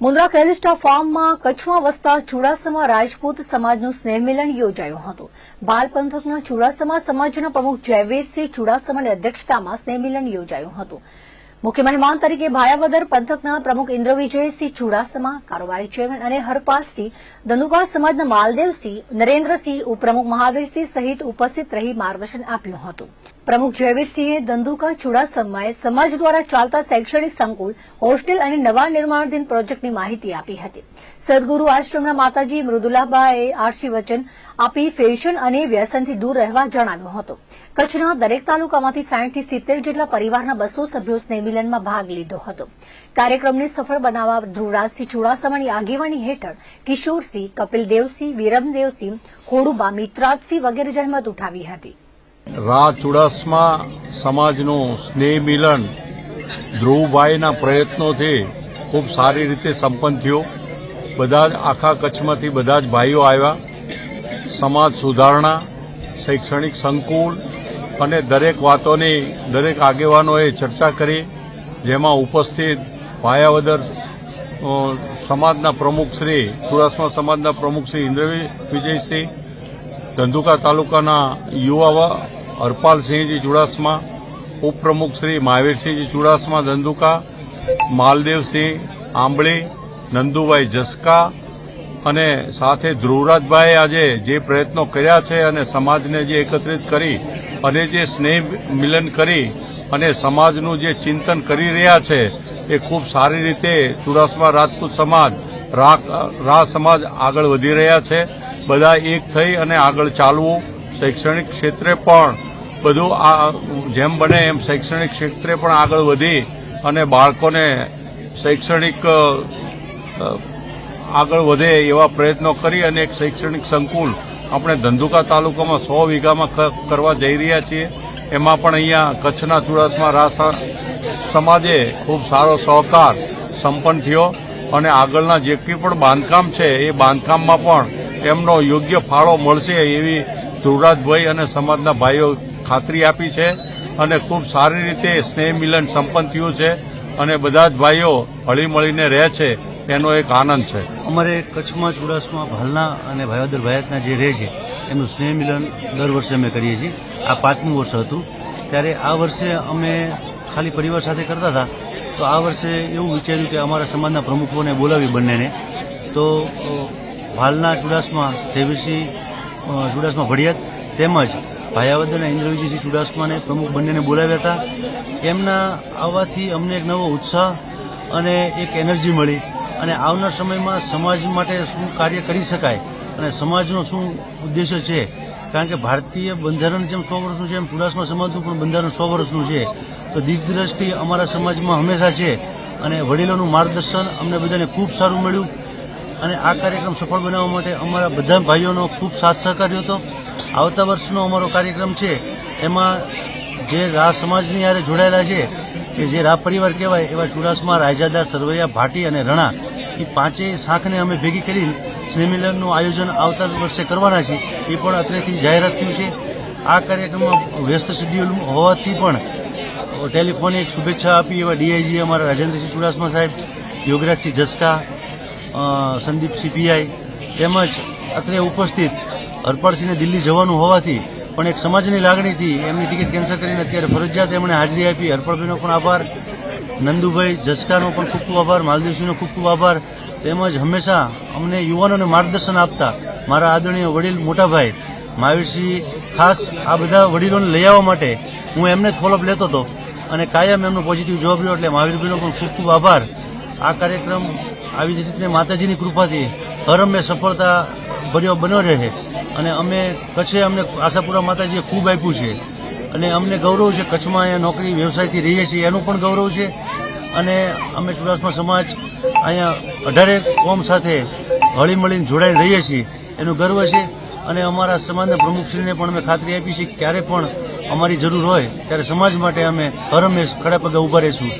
મુન્દ્રા કેલિસ્ટા ફાર્મમાં કચ્છમાં વસતા ચુડાસમા રાજપૂત સમાજનું સ્નેહમિલન યોજાયું હતું. બાલ પંથકના ચુડાસમા સમાજના પ્રમુખ જયવીરસિંહ ચુડાસમાની અધ્યક્ષતામાં સ્નેહમિલન યોજાયું હતું. મુખ્ય મહેમાન તરીકે ભાયાવદર પંથકના પ્રમુખ ઇન્દ્રવિજયસિંહ ચુડાસમા, કારોબારી ચેરમેન અને હરપાલસિંહ, ધનુકા સમાજના માલદેવસિંહ, નરેન્દ્રસિંહ ઉપપ્રમુખ મહાવીરસિંહ સહિત ઉપસ્થિત રહી માર્ગદર્શન આપ્યું હતું. પ્રમુખ જયવીરસિંહે ધંધુકા ચુડાસમાએ સમાજ દ્વારા ચાલતા શૈક્ષણિક સંકુલ, હોસ્ટેલ અને નવા નિર્માણાધીન પ્રોજેક્ટની માહિતી આપી હતી. સદગુરુ આશ્રમના માતાજી મૃદુલાબાએ આશીર્વચન આપી ફેશન અને વ્યસનથી દૂર રહેવા જણાવ્યું હતું. કચ્છના દરેક તાલુકામાંથી સાઠથી સિત્તેર જેટલા પરિવારના બસો સભ્યો સ્નેહમિલનમાં ભાગ લીધો હતો. કાર્યક્રમને સફળ બનાવવા ધ્રુવરાજસિંહ ચુડાસમાની આગેવાની હેઠળ કિશોરસિંહ, કપિલદેવસિંહ, વિરમદેવસિંહ, ખોડુબા, મિત્રાજસિંહ વગેરે જહેમત ઉઠાવી હતી. રા ચુડાસમા સમાજનું સ્નેહ મિલન ધ્રુવભાઈના પ્રયત્નોથી ખૂબ સારી રીતે સંપન્ન થયો. બધા જ આખા કચ્છમાંથી બધા જ ભાઈઓ આવ્યા. સમાજ સુધારણા, શૈક્ષણિક સંકુલ અને દરેક વાતોની દરેક આગેવાનોએ ચર્ચા કરી, જેમાં ઉપસ્થિત ભાયાવદર સમાજના પ્રમુખ શ્રી, ચુડાસમા સમાજના પ્રમુખ શ્રી ઇન્દ્ર વિજયસિંહ ધંધુકા તાલુકાના યુવા હરપાલસિંહજી ચુડાસમા, ઉપપ્રમુખ શ્રી મહાવીરસિંહજી ચુડાસમા, ધંધુકા, માલદેવસિંહ આંબળી, નંદુભાઈ જસકા અને સાથે ધ્રુવરાજભાઈએ આજે જે પ્રયત્નો કર્યા છે અને સમાજને જે એકત્રિત કરી અને જે સ્નેહ મિલન કરી અને સમાજનું જે ચિંતન કરી રહ્યા છે, એ ખૂબ સારી રીતે ચુડાસમા રાજપૂત સમાજ રા સમાજ આગળ વધી રહ્યા છે. બધા એક થઈ અને આગળ ચાલવું. શૈક્ષણિક ક્ષેત્રે પણ બધું આ જેમ બને એમ શૈક્ષણિક ક્ષેત્રે પણ આગળ વધી અને બાળકોને શૈક્ષણિક આગળ વધે એવા પ્રયત્નો કરી અને એક શૈક્ષણિક સંકુલ આપણે ધંધુકા તાલુકામાં સો વીઘામાં કરવા જઈ રહ્યા છીએ. એમાં પણ અહીંયા કચ્છના ચુડાસમા રાસા સમાજે ખૂબ સારો સહકાર સંપન્ન થયો અને આગળના જેટલી પણ બાંધકામ છે એ બાંધકામમાં પણ એમનો યોગ્ય ફાળો મળશે એવી ધ્રુવરાજભાઈ અને સમાજના ભાઈઓ ખાતરી આપી છે અને ખૂબ સારી રીતે સ્નેહ મિલન સંપન્ન થયું છે અને બધા જ ભાઈઓ હળીમળીને રહે છે એનો એક આનંદ છે. અમારે કચ્છમાં ચુડાસમાં ભાલના અને ભાયોદર ભાયતના જે રહે છે એમનું સ્નેહ મિલન દર વર્ષે અમે કરીએ છીએ. આ પાંચમું વર્ષ હતું. ત્યારે આ વર્ષે અમે ખાલી પરિવાર સાથે કરતા હતા. તો આ વર્ષે એવું વિચાર્યું કે અમારા સમાજના પ્રમુખોને બોલાવી બંનેને. તો અ, ભાલના ચુડાસમા જયવીરસિંહ ચુડાસમા ભડિયાત તેમજ ભાયાવદરના ઇન્દ્રવિજયસિંહ ચુડાસમાને પ્રમુખ બંનેને બોલાવ્યા હતા. એમના આવવાથી અમને એક નવો ઉત્સાહ અને એક એનર્જી મળી અને આવનાર સમયમાં સમાજ માટે શું કાર્ય કરી શકાય અને સમાજનો શું ઉદ્દેશ્ય છે? કારણ કે ભારતીય બંધારણ જેમ સો વર્ષનું છે, એમ ચુડાસમા સમાજનું પણ બંધારણ સો વર્ષનું છે. તો દિગ્દ્રષ્ટિ અમારા સમાજમાં હંમેશા છે અને વડીલોનું માર્ગદર્શન અમને બધાને ખૂબ સારું મળ્યું. અને આ કાર્યક્રમ સફળ બનાવવા માટે અમારા બધા ભાઈઓનો ખૂબ સાથ સહકાર હતો. આવતા વર્ષનો અમારો કાર્યક્રમ છે, એમાં જે રા સમાજની યારે જોડાયેલા છે, કે જે રા પરિવાર કહેવાય, એવા ચુડાસમા, રાયજાદા, સરવૈયા, ભાટી અને રણા, એ પાંચેય શાખને અમે ભેગી કરી સ્નેહમિલનનું આયોજન આવતા વર્ષે કરવાના છીએ. એ પણ અત્રેથી જાહેરાત થયું છે. આ કાર્યક્રમમાં વ્યસ્ત શેડ્યુલ હોવાથી પણ ટેલિફોનિક શુભેચ્છા આપી એવા ડીઆઈજી અમારા રાજેન્દ્રસિંહ ચુડાસમા સાહેબ, યોગરાજસિંહ જસકા અ, સંદીપસિંહ પીઆઈ તેમજ અત્રે ઉપસ્થિત હરપાળસિંહને દિલ્હી જવાનું હોવાથી પણ એક સમાજની લાગણીથી એમની ટિકિટ કેન્સલ કરીને અત્યારે ફરજિયાત એમણે હાજરી આપી. હરપાળભાઈનો પણ આભાર નંદુભાઈ જસકાનો પણ ખૂબ ખૂબ આભાર માલદેવસિંહનો ખૂબ ખૂબ આભાર. તેમજ હંમેશા અમને યુવાનોને માર્ગદર્શન આપતા મારા આદરણીય વડીલ મોટાભાઈ મહાવીરસિંહ ખાસ આ બધા વડીલોને લઈ આવવા માટે હું એમને જ ફોલોઅપ લેતો હતો અને કાયમ એમનો પોઝિટિવ જવાબ રહ્યો એટલે મહાવીરભાઈનો પણ ખૂબ ખૂબ આભાર. આ કાર્યક્રમ આવી જ રીતે માતાજીની કૃપાથી હરમે સફળતા ભર્યો બન્યો રહે. અને અમે કચ્છે અમને આશાપુરા માતાજીએ ખૂબ આપ્યું છે. અને અમને ગૌરવ છે કચ્છમાં અહીંયા નોકરી વ્યવસાયથી રહીએ છીએ, એનું પણ ગૌરવ છે. અને અમે ચુડાસમા સમાજ અહીંયા અઢારે કોમ સાથે હળીમળીને જોડાઈને રહીએ છીએ. એનું ગર્વ છે. અને અમારા સમાજના પ્રમુખશ્રીને પણ અમે ખાતરી આપી છે ક્યારે પણ અમારી જરૂર હોય, ત્યારે સમાજ માટે અમે હરમેશ ખડા પગે ઊભા રહીશું.